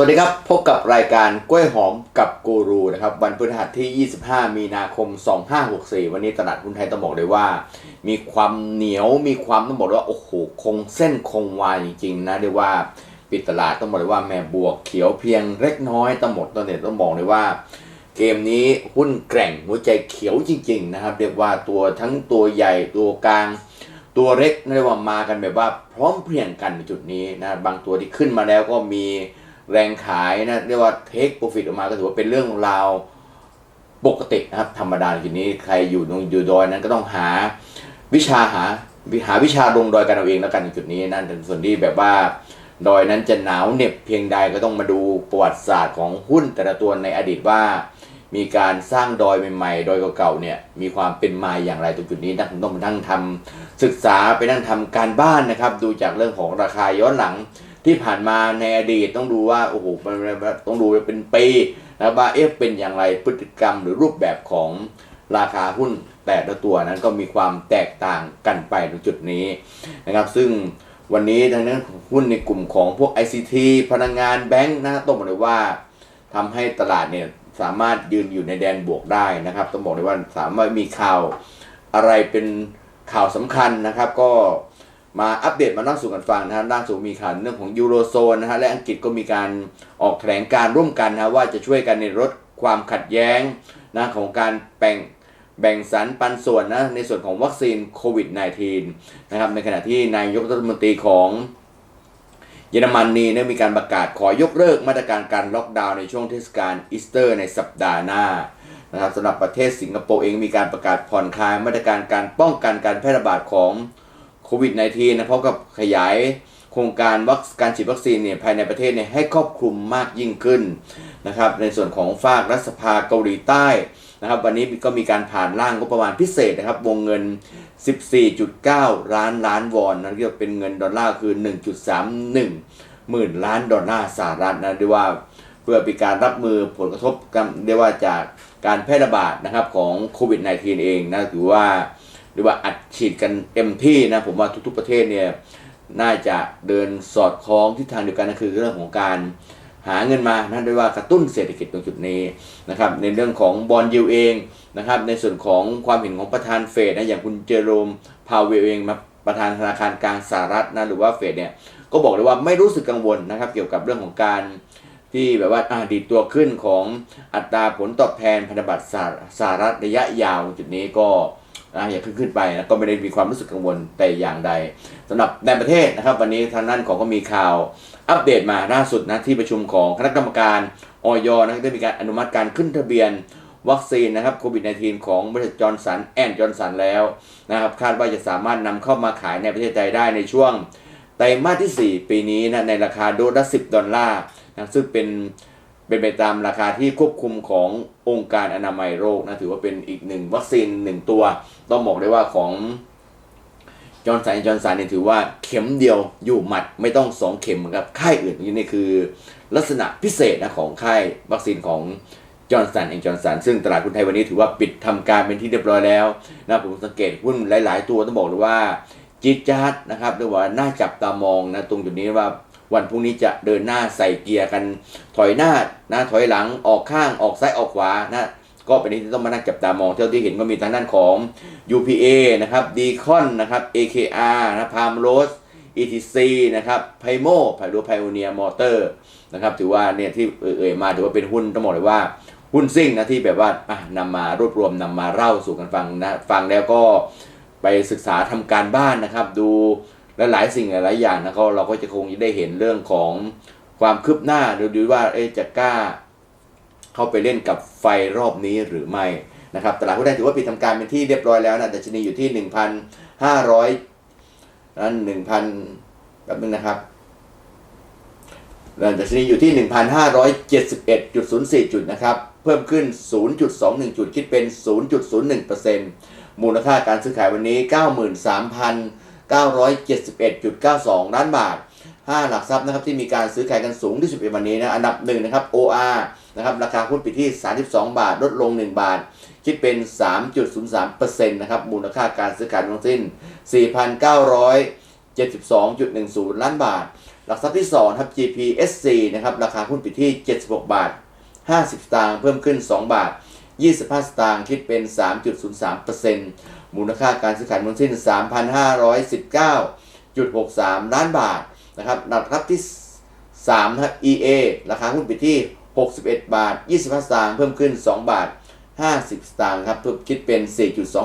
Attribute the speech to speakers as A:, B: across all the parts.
A: วัสดีครับ พบกับรายการกล้วยหอมกับกูรูนะครับ วันพฤหัสที่ 25 มีนาคม 2564 วันนี้ตลาดหุ้นไทยต้องบอกเลยว่า มีความเหนียวมีความต้องบอกเลยว่า โอ้โห คงเส้นคงวาจริงๆนะเรียกว่าปิดตลาดต้องบอกเลยว่าแม่บวกเขียวเพียงเล็กน้อยต้องหมดตอนนี้ต้องบอกเลยว่า เกมนี้หุ้นแกร่งหัวใจเขียวจริง ๆ นะครับ เรียกว่าตัวทั้งตัวใหญ่ตัวกลางตัวเล็กเรียกว่ามากันแบบว่าพร้อมเพรียงกันในจุดนี้นะบางตัวที่ขึ้นมาแล้วก็มี แรงขายนะเรียกว่าเทคโปรฟิตออกมาก็ถือว่าเป็นเรื่องราวปกตินะครับ ธรรมดาในจุดนี้ใครอยู่ตรงอยู่ดอยนั้นก็ต้องหาวิชาหาหาวิชาลงดอยกันเอาเองแล้วกันจุดนี้นั่นเป็นส่วนที่แบบว่าดอยนั้นจะหนาวเหน็บเพียงใดก็ต้องมาดูประวัติศาสตร์ของหุ้นแต่ละตัวในอดีตว่า มีการสร้างดอยใหม่ๆดอยเก่าๆเนี่ยมีความเป็นมาอย่างไรตรงจุดนี้นะผมต้องมานั่งทำศึกษาไปนั่งทำการบ้านนะครับ ดูจากเรื่องของราคาย้อนหลัง ที่ผ่านมาในอดีตต้องดูว่าโอ้โหมันต้องดูเป็นปีนะว่าเอ๊ะเป็นอย่างไรพฤติกรรมหรือรูปแบบของราคาหุ้นแต่ละตัวนั้นก็มีความแตกต่างกันไปตรงจุดนี้นะครับ ซึ่งวันนี้ทางนั้นหุ้นในกลุ่มของพวก ICT พลังงานแบงค์นะต้องบอกเลยว่าทำให้ตลาดเนี่ยสามารถยืนอยู่ในแดนบวกได้นะครับ ต้องบอกเลยว่าสามารถมีข่าวอะไรเป็นข่าวสำคัญนะครับ ก็ มาอัปเดตมาเล่าสู่กันฟังนะครับล่าสุดมีข่าวเรื่องของยูโรโซนนะฮะและอังกฤษก็มีการออกแถลงการร่วมกันนะว่าจะช่วยกันในลดความขัดแย้งนะของการแบ่งแบ่งสรรปันส่วนนะในส่วนของวัคซีนโควิด -19 นะครับในขณะที่นายกรัฐมนตรีของเยอรมนนีเนี่ยมีการประกาศขอยกเลิกมาตรการการล็อกดาวน์ในช่วงเทศกาลอีสเตอร์ในสัปดาห์หน้านะครับสำหรับประเทศสิงคโปร์เองมีการประกาศผ่อนคลายมาตรการการป้องกันการแพร่ระบาดของ โควิด -19 นะพร้อมกับขยายโครงการวัคการฉีดวัคซีนเนี่ยภายในประเทศเนี่ยให้ครอบคลุมมากยิ่งขึ้นนะครับในส่วนของฝากรัฐสภาเกาหลีใต้นะครับวันนี้ก็มีการผ่านร่างงบประมาณพิเศษนะครับวงเงิน 14.9 ล้านล้านวอนนั่นก็เป็นเงินดอลลาร์คือ 1.31 หมื่นล้านดอลลาร์สหรัฐนะเรียกว่าเพื่อเป็นการรับมือผลกระทบกันเรียกว่าจากการแพร่ระบาดนะครับของโควิด -19 เองนะถือว่า รียกว่าอัดฉีดกันเต็มที่นะผมว่าทุกๆประเทศเนี่ยน่าจะเดินสอดคล้องทิศทางเดียวกันก็คือเรื่องของการหาเงินมานะด้วยว่ากระตุ้นเศรษฐกิจตรงจุดนี้นะครับในเรื่องของบอลยูเองนะครับในส่วนของความเห็นของประธานเฟดนะอย่างคุณเจอโรมพาวเวลเองมาประธานธนาคารกลางสหรัฐนะหรือว่าเฟดเนี่ยก็บอกเลยว่าไม่รู้สึกกังวลนะครับเกี่ยวกับเรื่องของการที่แบบว่าอาดีดตัวขึ้นของอัตราผลตอบแทนพันธบัตรสหรัฐระยะยาวจุดนี้ก็ นะอย่าขึ้นขึ้นไปนะก็ไม่ได้มีความรู้สึกกังวลแต่อย่างใดสำหรับในประเทศนะครับ วันนี้ทางด้านของก็มีข่าวอัปเดตมาล่าสุดนะที่ประชุมของคณะกรรมการออยนะครับได้มีการอนุมัติการขึ้นทะเบียนวัคซีนนะครับโควิด -19 ของบริษัทจอร์นสันแอนด์จอร์นสันแล้วนะครับคาดว่าจะสามารถนำเข้ามาขายในประเทศไทยได้ในช่วงไตรมาสที่ 4 ปีนี้นะในราคาโดสละ10 ดอลลาร์นะซึ่งเป็น เป็นไปตามราคาที่ควบคุมขององค์การอนามัยโลกนะถือว่าเป็นอีกหนึ่งวัคซีนหนึ่งตัว ต้องบอกเลยว่าของจอร์นสันจอร์นสันเนี่ยถือว่าเข็มเดียวอยู่หมัดไม่ต้อง2เข็มเหมือนกับค่ายอื่นนี่คือ ลักษณะพิเศษนะของค่ายวัคซีนของจอร์นสันเองจอร์นสันซึ่งตลาดหุ้นไทยวันนี้ถือว่าปิดทำการเป็นที่เรียบร้อยแล้วนะผมสังเกตหุ้นหลาย ๆ ตัวต้องบอกเลยว่าจิตจัดนะครับหรือว่าน่าจับตามองนะตรงจุดนี้ว่า วันพรุ่งนี้จะเดินหน้าใส่เกียร์กันถอยหน้านะถอยหลังออกข้างออกซ้ายออกขวานะก็เป็นที่ต้องมานั่งจับตามองเท่าที่เห็นก็มีทางด้านของ UPA นะครับ d c o n นะครับ AKR นะพามโรส ETC นะครับไพโมไพโรไพโอเนียมอเตอร์นะครับถือว่าเนี่ยที่เอ่ยมาถือว่าเป็นหุ้นต้องบอกเลยว่าหุ้นซิ่งนะที่แบบว่านำมารวบรวมนำมาเล่าสู่กันฟังนะฟังแล้วก็ไปศึกษาทำการบ้านนะครับ ดู และหลายสิ่งหลายอย่างนะก็เราก็จะคงได้เห็นเรื่องของความคืบหน้าดูดูว่าเอจะกล้า เข้าไปเล่นกับไฟรอบนี้หรือไม่นะครับตลาดหุ้นไทยถือว่าปิดทำการเป็นที่เรียบร้อยแล้วนะดัชนีอยู่ที่ 1,500นั้น1,000แป๊บนึงนะครับดัชนีอยู่ที่ 1,571.04 จุดนะครับ เพิ่มขึ้น 0.21 จุด คิดเป็น 0.01%มูลค่าการซื้อขายวันนี้ 971.92 ล้านบาท 5 หลักทรัพย์นะครับที่มีการซื้อขายกันสูงที่สุดในวันนี้นะอันดับ1นะครับ OR นะครับราคาหุ้นปิดที่ 32 บาทลดลง 1 บาท คิดเป็น 3.03%นะครับมูลค่าการซื้อขายทั้งสิ้น 4,972.10 ล้านบาท หลักทรัพย์ที่2ครับ GPSC นะครับราคาหุ้นปิดที่ 76 บาท 50 สตางค์เพิ่มขึ้น 2 บาท 25 สตางค์คิดเป็น 3.03% มูลค่าการซื้อขายมูลสิ้น 3,519.63 ล้านบาทนะครับหลักทรัพย์ที่3นะครับ EA ราคาหุ้นปิดที่ 61 บาท 25 สตางค์เพิ่มขึ้น 2 บาท 50 สตางค์ครับเพิ่มคิดเป็น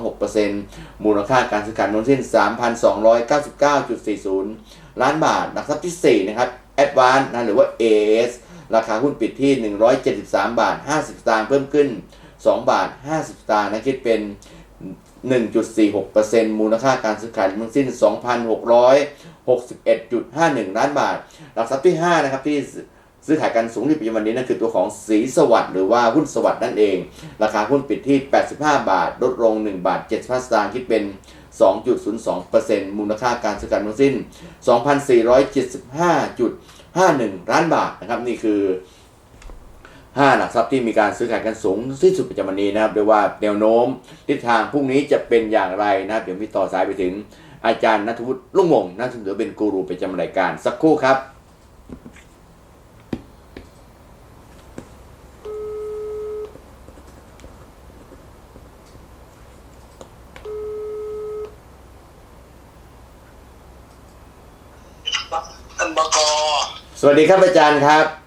A: 4.26%มูลค่าการซื้อขายมูลสิ้น 3,299.40 ล้านบาทหลักทรัพย์ที่ 4 นะครับ Advance นะหรือว่า AS ราคาหุ้นปิดที่ 173 บาท 50 สตางค์เพิ่มขึ้น 2 บาท 50 สตางค์นะคิดเป็น 1.46%มูลค่าการซื้อขายทั้งสิ้น 2,661.51 ล้านบาท หลักทรัพย์ที่ 5 นะครับที่ซื้อขายกันสูงที่ปัจจุบันนี้นั่นคือตัวของสีสวัสด์หรือว่าหุ้นสวัสด์นั่นเอง ราคาหุ้นปิดที่ 85 บาท ลดลง 1 บาท 75 สตางค์คิดเป็น 2.02%มูลค่าการซื้อขายทั้งสิ้น 2,475.51 ล้านบาทนะครับนี่คือ 5 หลักทรัพย์ที่มีการซื้อขายกันสูงที่สุดประจำวันนี้นะครับเรียกว่าแนวโน้มทิศทางพรุ่งนี้จะเป็นอย่างไรนะครับเดี๋ยวพี่ต่อสายไปถึงอาจารย์นัทวุฒิลุ่งมงนักถือเป็นกูรูประจำรายการสักครู่ครับ
B: ท่านบก
A: สวัสดีครับอาจารย์ครับ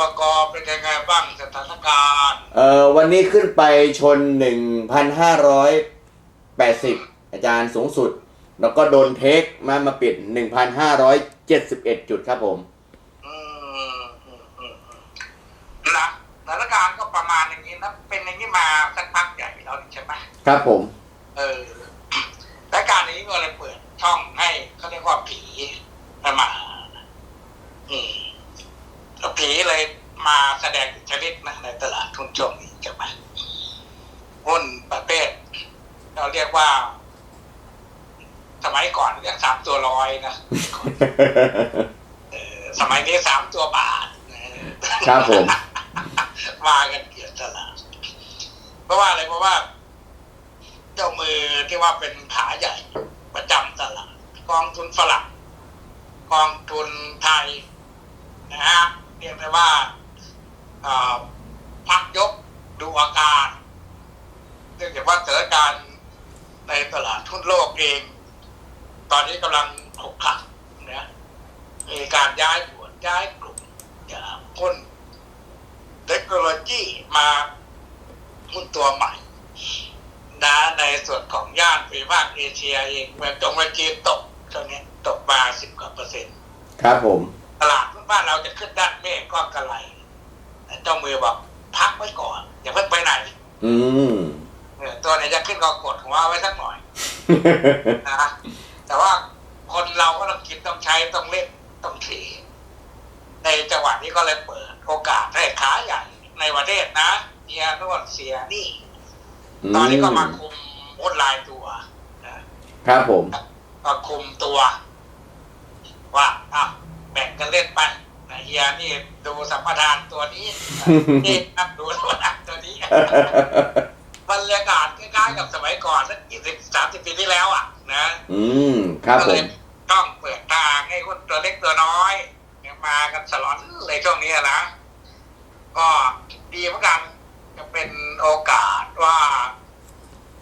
B: กับท่านบเป็นยังไงบ้างสถานการณ์
A: เอ่อวันนี้ขึ้นไปชน 1,580 อาจารย์สูงสุด แล้วก็โดนเทคมามาปิด 1,571 จุดครับผม
B: อืมอืมอืมอืมนะสถานการณ์ก็ประมาณอย่างนี้นะเป็นอย่างนี้มาสักพักใหญ่แล้วใช่ไหม
A: ครับผม
B: เออรายการนี้ก็เลยเปิดช่องให้เขาเรียกว่าผีมา อืมแล้วผีเลยมาแสดงอิทธิฤทธิ์นะใน ตลาดทุนช่วงนี้ใช่ไหมหุ้นประเภทเราเรียกว่า สมัยก่อนเรียกสามตัวร้อยนะเออสมัยนี้สามตัวบาทเออ
A: ครับผม
B: มากันเกลียดตลาดเพราะว่าอะไรเพราะว่า เจ้ามือที่ว่าเป็นขาใหญ่ประจำตลาดกองทุนฝรั่งกองทุนไทยนะฮะเรียกได้ว่าเอ่อ พักยกดูอาการเนื่องจากว่าสถานการณ์ในตลาดทุนโลกเอง ตอนนี้กำลังขกขักนะมีการย้ายหัวย้ายกลุ่มจากหุ้นเทคโนโลยีมาหุ้นตัวใหม่นะในส่วนของย่านภูมิภาคเอเชียเองเมืองจงเมืองจีนตกตอนนี้ตกมาสิบกว่าเปอร์เซ็นต์
A: ครับผม
B: ตลาดบ้านเราจะขึ้นด้านเมฆก็กระไรแต่เจ้ามือบอกพัก ไว้ก่อน อย่าเพิ่งไปไหน
A: อืม
B: เออตัวไหนจะขึ้นก็กดหัวไว้สักหน่อยนะแต่ว่าคนเราก็ต้องคิดต้องใช้ต้องเล่นต้องเทในจังหวะนี้ก็เลยเปิด โอกาสให้ขาใหญ่ในประเทศนะเสียโน่นเสียนี่ ตอนนี้ก็มาคุมหุ้นลายตัวนะครับ
A: ผม
B: ก็คุมตัว ว่าอะแบ่งกันเล่นไป นะเฮียนี่ดูสัมปทานตัวนี้นี่ครับดูสัมปทานตัวนี้บรรยากาศคล้ายๆกับสมัยก่อนสักยี่สิบสามสิบปีที่แล้วอะ นะ
A: อืมครับ
B: ก็
A: ผ
B: เล
A: ม
B: ยต้องเปิดทางให้คนตัวเล็กตัวน้อยเนี่ยมากันสลอนเลยช่วงนี้นะ ก็ดีเหมือนกันจะเป็นโอกาสว่า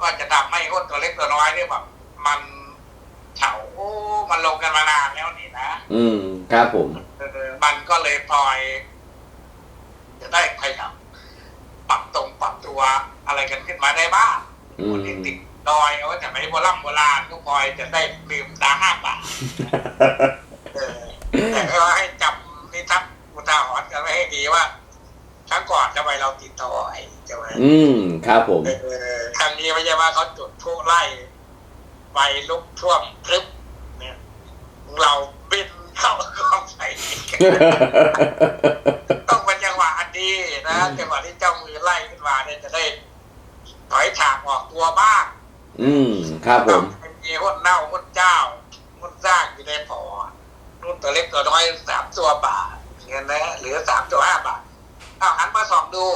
B: ก็จะทำให้คนตัวเล็กตัวน้อยเนี่ยแบบมันเฉามันลงกันมานานแล้วนี่นะ
A: อืม ครับผม
B: เออ มันก็เลยพลอย จะได้ขยับปรับตรงปรับตัวอะไรกันขึ้นมาได้บ้าง
A: อื
B: ค
A: ม
B: นที่ติดดอยเอาไว้แต่ไม่โบราณโบราณก็พลอยจะได้ลืมตาห้าบาทเออแต่ก็ให้จำนิทัศน์อุทาหรณ์กันไว้ให้ดีว่าครั้งก่อนทำไมเราติดดอยใช่ไหม
A: อืมครับผม
B: เออครั้งนี้ไม่ใช่ว่าเขาจุดพลุไล่ไฟลุกท่วมพรึบเนี่ยเราบิน เข้ากองไฟต้องเป็นจังหวะอันดีนะจังหวะที่เจ้ามือไล่ขึ้นมาเนี่ยจะได้ถอยฉากออกตัวบ้าง
A: อืมครับผม
B: ต้องมีหุ้นเน่าหุ้นเจ้าหุ้นสร้างอยู่ในพอร์ตรุ่นตัวเล็กตัวน้อยสามตัวบาทเงี้ยนะหรือสามตัวห้าบาทเอาหันมาส่องดู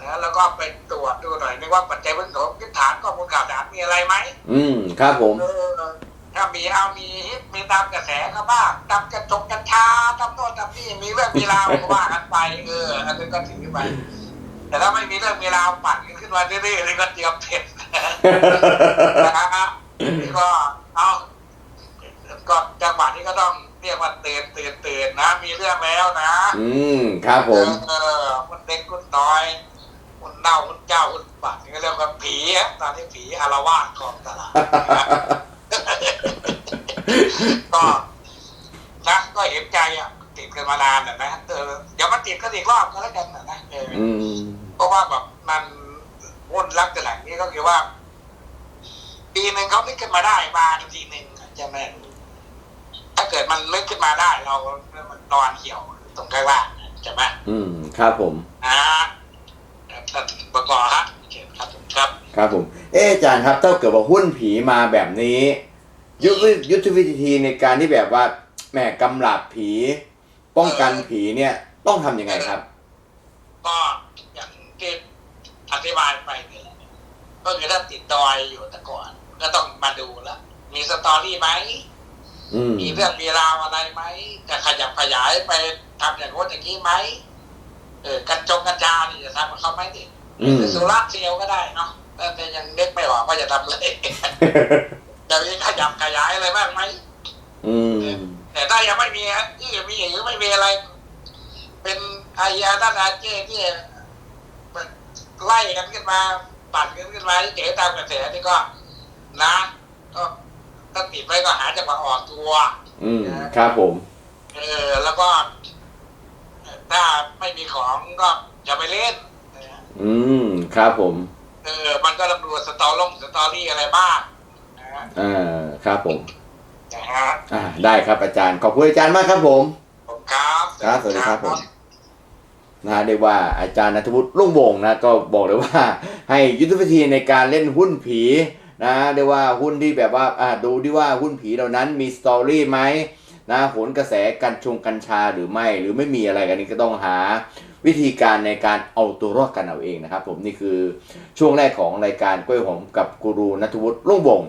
B: นะแล้วก็ไปตรวจดูหน่อยนึกว่าปัจจัยพื้นฐานพื้นฐานข้อมูลข่าวสารมีอะไรไหม
A: อืมครับผม
B: เออ ถ้ามีเอามีฮิตมีตามกระแสก็บ้างตามกระจกกัญชาตามโน่นตามนี่มีเรื่องมีราวก็ว่ากันไปเอออันนี้ก็ถือไปแต่ถ้าไม่มีเรื่องมีราวปั่นกันขึ้นมาเรื่อยๆนี่ก็เตรียมเผ็ดนะฮะก็เอาก็จังหวะนี้ก็ต้องเรียกว่าเตือนเตือนเตือนนะ มีเรื่องแล้วนะ
A: อืมครับผม
B: เออคุณเด็กคุณน้อยคุณเน่าคุณเจ้าคุณบัตรนี่ก็เรียกว่าผีอะตอนที่ผีอารวาสกองตลาดนะ ก็นะก็เห็นใจอะติดกันมานานอะนะเออเดี๋ยวมันติดก็อีกรอบก็แล้วกันนะนะเออ
A: อืม
B: เพราะว่าแบบมันวุ่นลักษณะนี้ก็คือว่า ปีหนึ่งเขานึกขึ้นมาได้มาทีหนึ่งใช่ไหมถ้าเกิดมันนึกขึ้นมาได้ เรามันนอนเหี่ยวตรงข้างล่างใช่ไหม
A: อืม ครับผม
B: อ่าท่านประกอบครับเชิญครับผมครับ
A: ครับผม เอะอาจารย์ครับถ้าเกิดว่าหุ้นผีมาแบบนี้ ยุทธวิยุทธวิธีในการที่แบบว่าแหมกำลับผี ป้องกันผีเนี่ยต้องทำยังไงครับ
B: ก็อย่างที่อธิบายไปเนี่ยก็คือถ้าติดดอยอยู่แต่ก่อน ก็ต้องมาดูแล้วมีสตอรี่ไหม
A: อืม
B: มีเรื่องมีราวอะไรไหมจะขยับขยายไปทำอย่างโน้นอย่างนี้ไหมเออกันจงกัญชานี่จะทำกับเขาไหมดิ
A: อืม
B: หรือสุราษฎร์เซลลก็ได้เนาะแต่ยังเล็กไม่ออกว่าจะทำอะไร จะมีขยับขยายอะไรบ้างไหม
A: อืม
B: แต่ถ้ายังไม่มีฮะที่มีหรือไม่มีอะไร เป็นไออาด้านอาเจที่ไล่กันขึ้นมาปั่นกันขึ้นมาที่เก๋ตามกระแสนี่ก็นะก็ถ้าติดไว้ก็หาจังหวะออกตัว
A: อืมครับผม
B: เออ แล้วก็ ถ้าไม่มีของก็อย่าไปเล่นนะฮะ
A: อืม ครับผม
B: เออ มันก็ตำรวจสตอลงสตอรี่อะไรบ้าง นะฮะ
A: อ่าครับผม
B: นะฮะ
A: อ่าได้ครับอาจารย์ขอบคุณอาจารย์มากครับผม
B: ผมครับ
A: ครับสวัสดีครับผมนะเรียกว่าอาจารย์นัทวุฒิรุ่งวงศ์นะก็บอกเลยว่าให้ยุทธวิธีในการเล่นหุ้นผีนะเรียกว่าหุ้นที่แบบว่าอ่าดูดิว่าหุ้นผีเหล่านั้นมีสตอรี่ไหมนะผลกระแสกัญชงกัญชาหรือไม่หรือไม่มีอะไรกันนี่ก็ต้องหาวิธีการในการเอาตัวรอดกันเอาเองนะครับ ผมนี่คือช่วงแรกของรายการกล้วยหอมกับกูรูนัทวุฒิรุ่งวงศ์